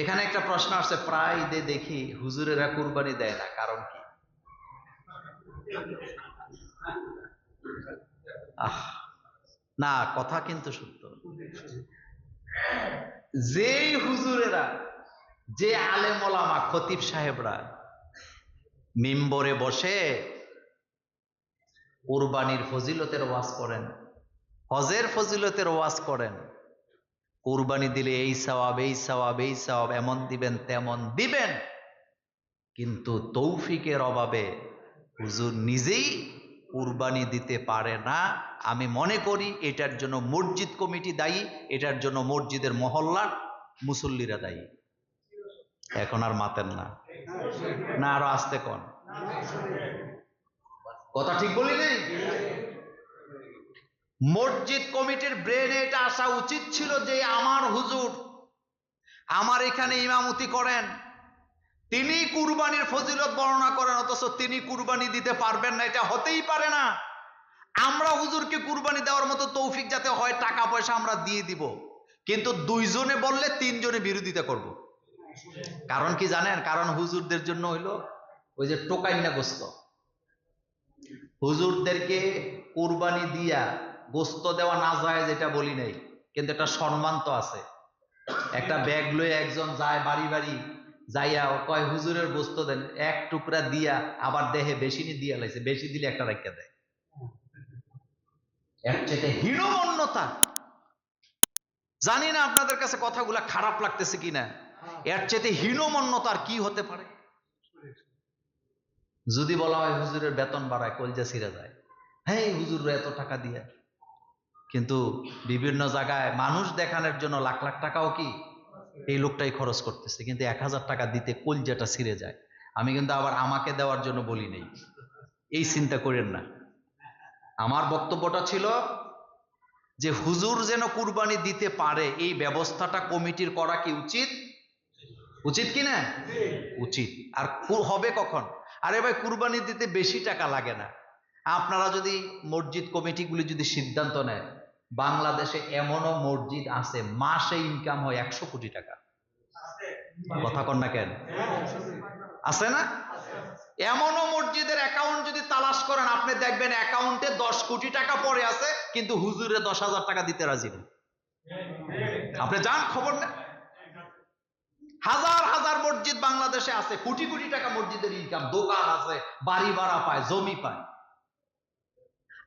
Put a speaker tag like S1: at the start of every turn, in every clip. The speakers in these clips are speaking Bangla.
S1: এখানে একটা প্রশ্ন আসছে, প্রায় ঈদে দেখি হুজুরেরা কুরবানি দেয় না, কারণ কি? না, কথা কিন্তু সত্য। যেই হুজুরেরা, যে আলেমলামা খতিব সাহেবরা মিম্বরে বসে কুরবানির ফজিলতের ওয়াজ করেন, হজের ফজিলতের ওয়াজ করেন কুরবানি দিলে এই সওয়াব এই সওয়াব এই সওয়াব, এমন দিবেন, তেমন দিবেন। কিন্তু তৌফিকের অভাবে হুজুর নিজেই কুরবানি দিতে পারে না। আমি মনে করি এটার জন্য মসজিদ কমিটি দায়ী, এটার জন্য মসজিদের মহল্লার মুসল্লিরা দায়ী। এখন আর মাতেন না। না, আরও আসতে কন। কথা ঠিক বলি নেই মসজিদ কমিটির ব্রেনে এটা আসা উচিত ছিল যে আমার হুজুর, আমার এখানে ইমামতি করেন। তিনি কুরবানির ফজিলত বর্ণনা করেন, অথচ তিনি কুরবানি দিতে পারবেন না, এটা হতেই পারে না। আমরা হুজুরকে কুরবানি দেওয়ার মতো তৌফিক যাতে হয়, টাকা পয়সা আমরা দিয়ে দিব। কিন্তু দুইজনে বললে তিনজনে বিরোধিতা করব। কারণ কি জানেন? কারণ হুজুরদের জন্য হইল ওই যে টোকাইনা গোস্ত। হুজুরদেরকে কুরবানি দিয়া গোস্ত দেওয়া না যায় যেটা বলি নাই, কিন্তু একটা সম্মান তো আছে। একটা ব্যাগ লয়ে একজন যায় বাড়ি বাড়ি, যাইয়া ও কয়, হুজুরের গোস্ত দেন, এক টুকরা দিয়া আবার দেহে বেশি নি দিয়া লাইছে, বেশি দিলে একটা রাখা দেয়। হীনমন্যতা। জানি না আপনাদের কাছে কথাগুলা খারাপ লাগতেছে কিনা। এর চেয়ে হীনমন্যতার কি হতে পারে? যদি বলা হয় হুজুরের বেতন বাড়ায়, কলজা ছিঁড়ে যায়। হ্যাঁ হুজুর এত টাকা দিয়ে। কিন্তু বিভিন্ন জায়গায় মানুষ দেখানোর জন্য লাখ লাখ টাকাও কি? এই লোকটাই খরচ করতেছে। কিন্তু এক হাজার টাকা দিতে কলজাটা ছিঁড়ে যায়। আমি কিন্তু আবার আমাকে দেওয়ার জন্য বলি নেই। এই চিন্তা করেন না। আমার বক্তব্যটা ছিল যে হুজুর যেন কুরবানি দিতে পারে, এই ব্যবস্থাটা কমিটির করা কি উচিত? উচিত কি না? উচিত। আর হবে কখন? আরে ভাই, কুরবানি দিতে বেশি টাকা লাগে না। আপনারা যদি মসজিদ কমিটিগুলি যদি সিদ্ধান্ত নেয় বাংলাদেশে এমনও মসজিদ আছে, মাসে ইনকাম হয় একশো কোটি টাকা। কথা কন না কেন? আছে না? এমনও মসজিদের অ্যাকাউন্ট যদি তালাশ করেন, আপনি দেখবেন অ্যাকাউন্টে দশ কোটি টাকা পড়ে আছে, কিন্তু হুজুরে দশ হাজার টাকা দিতে রাজি নেই। আপনি যান, খবর নেন। হাজার হাজার মসজিদ বাংলাদেশে আছে, কোটি কোটি টাকা মসজিদের ইনকাম দোকান আছে, বাড়ি ভাড়া পায়, জমি পায়।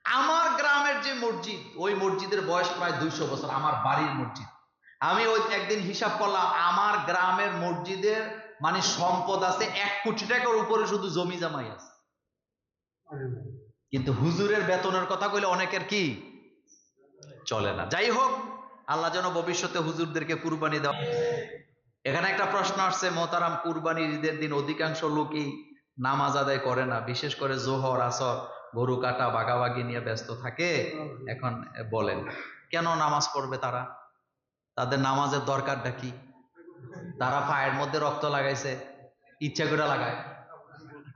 S1: আমার গ্রামের যে মসজিদ ওই মসজিদের বয়স প্রায় দুইশো বছর আমার বাড়ির মসজিদ। আমি ওই একদিন হিসাব করলাম আমার গ্রামের মসজিদের মানে সম্পদ আছে এক কোটি টাকার উপরে শুধু জমি জামাই আছে। কিন্তু হুজুরের বেতনের কথা কইলে অনেকের কি? চলে না। যাই হোক আল্লাহ যেন ভবিষ্যতে হুজুরদেরকে কুরবানি দেওয়া এখানে একটা প্রশ্ন আসছে মোতারাম কুরবানির ঈদের দিন অধিকাংশ লোকই নামাজ আদায় করে না বিশেষ করে জোহর আসর। গরু কাটা বাগাবাগি নিয়ে ব্যস্ত থাকে এখন বলেন। কেন নামাজ পড়বে তারা? তাদের নামাজের দরকারটা কি? তারা পায়ের মধ্যে রক্ত লাগাইছে ইচ্ছা করে লাগায়।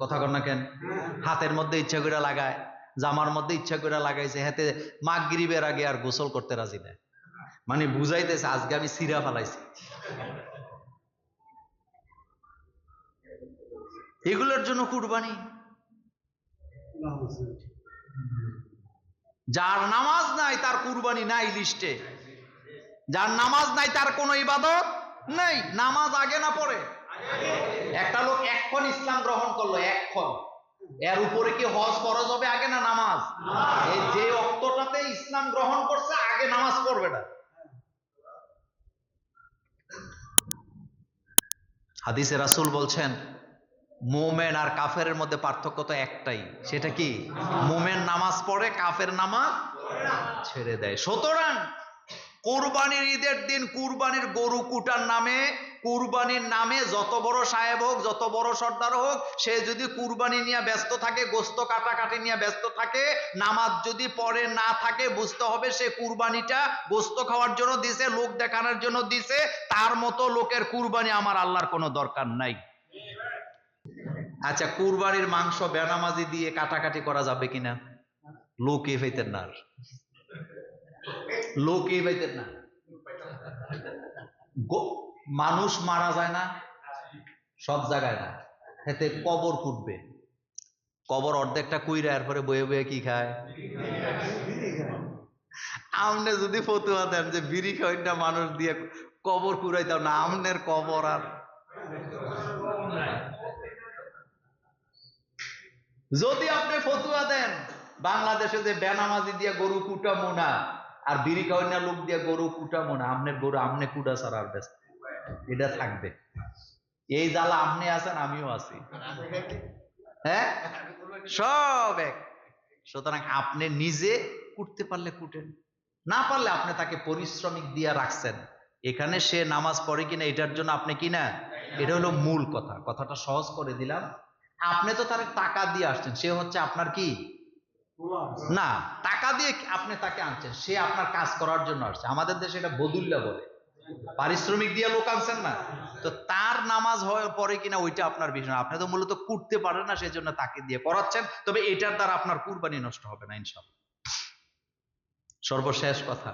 S1: কথা কর না কেন? হাতের মধ্যে ইচ্ছা করে লাগায় জামার মধ্যে ইচ্ছা করে লাগাইছে হাতে মাগরিবের আগে আর গোসল করতে রাজি না মানে বুঝাইতেছে আজকে আমি সিরা ফালাইছি। এগুলোর জন্য কুরবানি। যার নামাজ নাই তার কুরবানি নাই লিস্টে। যার নামাজ নাই তার কোনো ইবাদত নেই। নামাজ আগে না পড়ে একটা লোক এক্ষণ ইসলাম গ্রহণ করল এক্ষণ। এর উপরে কি হজ ফরজ হবে আগে না নামাজ? এই যে অক্তটাতে ইসলাম গ্রহণ করছে আগে নামাজ পড়বে না। হাদিসে রাসুল বলছেন মোমেন আর কাফেরের মধ্যে পার্থক্য তো একটাই, সেটা কি? মোমেন নামাজ পড়ে, কাফের নামাজ ছেড়ে দেয়। সুতরাং কুরবানির ঈদের দিন কুরবানির গরু কুটার নামে, কুরবানির নামে যত বড় সাহেব হোক, যত বড় সর্দার হোক, সে যদি কুরবানি নিয়ে ব্যস্ত থাকে, গোস্ত কাটাকাটি নিয়ে ব্যস্ত থাকে, নামাজ যদি পড়ে না থাকে, বুঝতে হবে সে কুরবানিটা গোস্ত খাওয়ার জন্য দিছে, লোক দেখানোর জন্য দিছে, তার মতো লোকের কুরবানি আমার আল্লাহর কোনো দরকার নাই। আচ্ছা কুরবানির মাংস বেনামাজি দিয়ে কাটাকাটি করা যাবে কিনা? লোকে পাইতেন না। লোকে পাইতেন না। মানুষ মারা যায় না, সব জায়গায় না। এতে কবর কুটবে কবর অর্ধেকটা কুইরা এরপরে বয়ে বয়ে কি খায়? আমনে যদি ফতুয়া দেন যে বিড়ি খাওয়াইটা মানুষ দিয়ে কবর কুড়াইতাম না, আমনের কবর আর। যদি আপনি ফতুয়া দেন, বাংলাদেশে যে বেনামাজি দিয়ে গরু কুটামো না আর বিড়ি খাওয়াইনা লোক দিয়ে গরু কুটামো না আমনের গরু, আমনে কুটা আর ব্যস্ত এটা থাকবে। এই জ্বালা আপনি আছেন, আমিও আছি। হ্যাঁ? সব এক। সুতরাং আপনি নিজে কুটতে পারলে কুটেন। না পারলে আপনি তাকে পরিশ্রমিক দিয়ে রাখছেন। এখানে সে নামাজ পড়ে কিনা, এটার জন্য আপনি কিনা? এটা হলো মূল কথা। কথাটা সহজ করে দিলাম। আপনি তো তার টাকা দিয়ে আসছেন, সে হচ্ছে আপনার কি? না, টাকা দিয়ে আপনি তাকে আনছেন, সে আপনার কাজ করার জন্য আসছে। আমাদের দেশে এটা বদুল্লা বলে। পারিশ্রমিক দিয়ে লোক আনছেন না। তো তার নামাজ হওয়ার পরে কিনা ওইটা আপনার বিষয় আপনি তো মূলত কুটতে পারেন না সেই জন্য তাকে দিয়ে করাচ্ছেন। তবে এটার দ্বারা আপনার কুরবানি নষ্ট হবে না ইনশাল্লাহ সর্বশেষ কথা,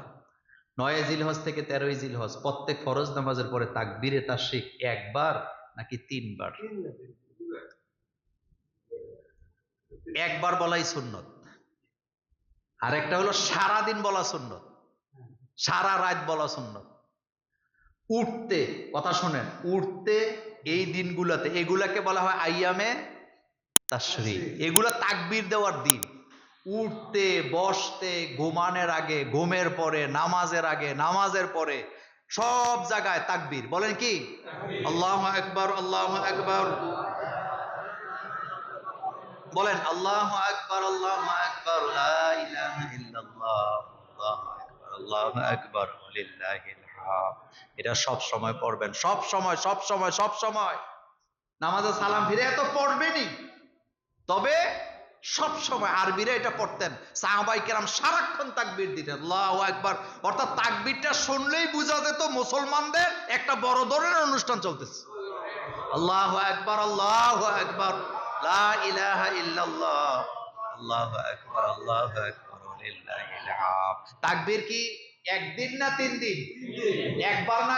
S1: নয় জিলহজ থেকে তেরোই জিলহজ, প্রত্যেক ফরজ নামাজের পরে তাকবীরে তাশরিক একবার নাকি তিনবার? একবার বলাই সুন্নত। আর একটা হলো সারা দিন বলা সুন্নত। সারা রাত বলা সুন্নত। উঠতে কথা শোনেন উঠতে এই দিনগুলোতে এগুলাকে বলা হয় আইয়ামে তাশরিক। এগুলা তাকবীর দেওয়ার দিন। উঠতে বসতে ঘুমানোর আগে ঘুমের পরে নামাজের আগে নামাজের পরে সব জায়গায় তাকবীর। বলেন কি? আল্লাহ একবার আল্লাহ একবার বলেন, আল্লাহ আকবার আল্লাহ আকবার আকবার এটা সব সময় পড়বেন, সব সময় সব সময় সব সময়। নামাজে সালাম ফিরে এত পড়বেনই। তবে সব সময় আরবিরা এটা পড়তেন। সাহাবাই কেরাম সারাক্ষণ তাকবির দিতেন, আল্লাহু আকবার। অর্থাৎ তাকবিরটা শুনলেই বোঝা যেত মুসলমানদের একটা বড় ধরনের অনুষ্ঠান চলতেছে। আল্লাহ একবার আল্লাহ আকবার। কি একদিন না তিন দিন? একবার না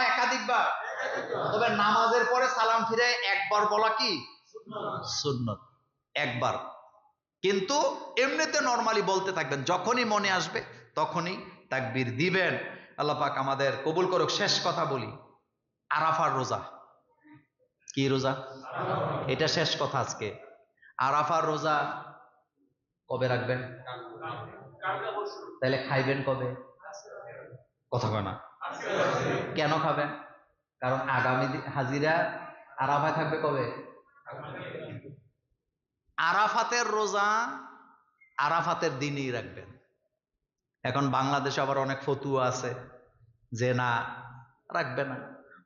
S1: তবে নামাজের পরে সালাম ফিরে একবার বলা কি? সুন্নত। একবার। কিন্তু এমনিতে নর্মালি বলতে থাকবেন, যখনই মনে আসবে তখনই তাকবীর দিবেন। আল্লাহ পাক আমাদের কবুল করুক। শেষ কথা বলি, আরাফার রোজা। কি রোজা? এটা শেষ কথা আজকে। আরাফার রোজা কবে রাখবেন? তাহলে খাইবেন কবে? কথা কয় না। কেন খাবেন? কারণ আগামী হাজিরা আরাফায় থাকবে কবে? আরাফাতের রোজা আরাফাতের দিনই রাখবেন। এখন বাংলাদেশে আবার অনেক ফতুয়া আছে যে না, রাখবে না।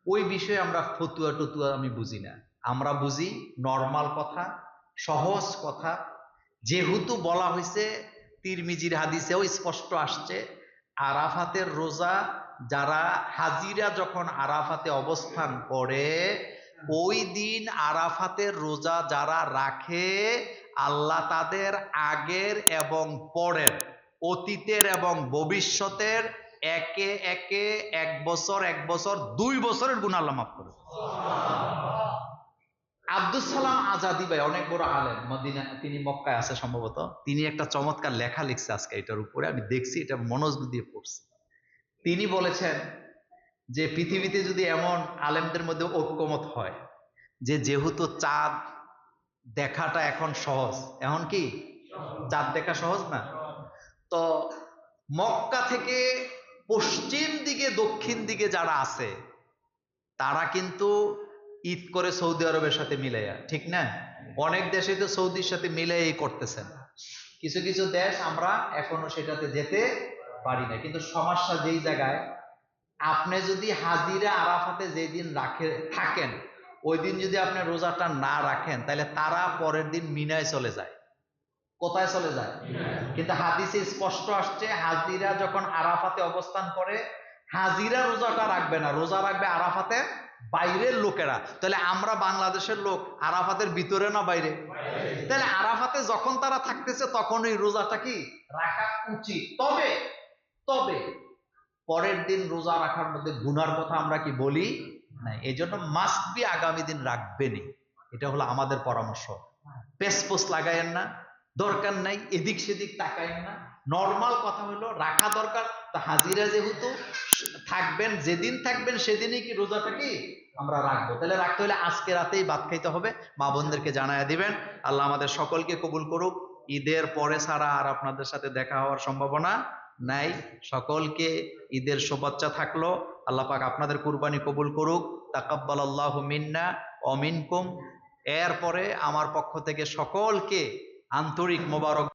S1: ওই বিষয়ে আমরা ফতুয়া টতুয়া আমি বুঝি না। আমরা বুঝি নর্মাল কথা সহজ কথা। যেহেতু বলা হয়েছে তিরমিজির হাদিসেও স্পষ্ট আসছে, আরাফাতের রোজা যারা হাজিরা যখন আরাফাতে অবস্থান করে, ওই দিন আরাফাতের রোজা যারা রাখে, আল্লাহ তাদের আগের এবং পরের, অতীতের এবং ভবিষ্যতের একে একে এক বছর এক বছর, দুই বছরের গুণ মাফ করে আব্দুল সালাম আজাদি ভাই অনেক বড় আলেম। মদিনা তিনি মক্কায় আছে সম্ভবত। তিনি একটা চমৎকার লেখা লিখছে আজকে এটার উপরে। আমি দেখছি, এটা মনোযোগ দিয়ে পড়ছি। তিনি বলেছেন যে, পৃথিবীতে যদি এমন আলেমদের মধ্যে ঐক্যমত হয়, যে যেহেতু চাঁদ দেখাটা এখন সহজ, এখন কি? চাঁদ দেখা সহজ না? তো মক্কা থেকে পশ্চিম দিকে, দক্ষিণ দিকে যারা আছে, তারা কিন্তু ঈদ করে সৌদি আরবের সাথে মিলাইয়া ঠিক না? অনেক দেশে তো সৌদির সাথে মিলাইয়াই করতেছেন। কিছু কিছু দেশ আমরা এখনও সেটাতে যেতে পারি না কিন্তু সমস্যা যেই জায়গায় আপনি যদি হাজিরা আরাফাতে যেদিন রাখে থাকেন ওই দিন যদি আপনি রোজাটা না রাখেন তাহলে তারা পরের দিন মিনায় চলে যায়। কোথায় চলে যায়? কিন্তু হাদিসে স্পষ্ট আসছে হাজিরা যখন আরাফাতে অবস্থান করে হাজিরা রোজাটা রাখবে না। রোজা রাখবে আরাফাতে বাইরের লোকেরা। তাহলে আমরা বাংলাদেশের লোক আরাফাতের ভিতরে না বাইরে? তাহলে আরাফাতে যখন তারা থাকতেছে তখন ওই রোজাটা কি? রাখা উচিত। তবে তবে পরের দিন রোজা রাখার মধ্যে গুনার কথা আমরা কি বলি? নাই। এই জন্য মাস্ট বি আগামী দিন রাখবেনই। এটা হলো আমাদের পরামর্শ। পেসপোস লাগায়েন না। দরকার নাই, এদিক সেদিক তাকায়েন না। নর্মাল কথা হলো, রাখা দরকার। তা হাজিরা যেহেতু, থাকবেন, যেদিন থাকবেন সেদিনই কি রোজাটা কি আমরা রাখব? তাহলে রাখতে হলে আজকে রাতেই ভাত খাইতে হবে। মা বোনদেরকে জানায় দিবেন। আল্লাহ আমাদের সকলকে কবুল করুক। ঈদের পরে ছাড়া আর আপনাদের সাথে দেখা হওয়ার সম্ভাবনা নাই। সকলকে ঈদের শুভেচ্ছা থাকল। আল্লাহ পাক আপনাদের কুরবানি কবুল করুক। তাকাব্বাল আল্লাহ মিন্না অমিনকুম এরপরে আমার পক্ষ থেকে সকলকে আন্তরিক মোবারক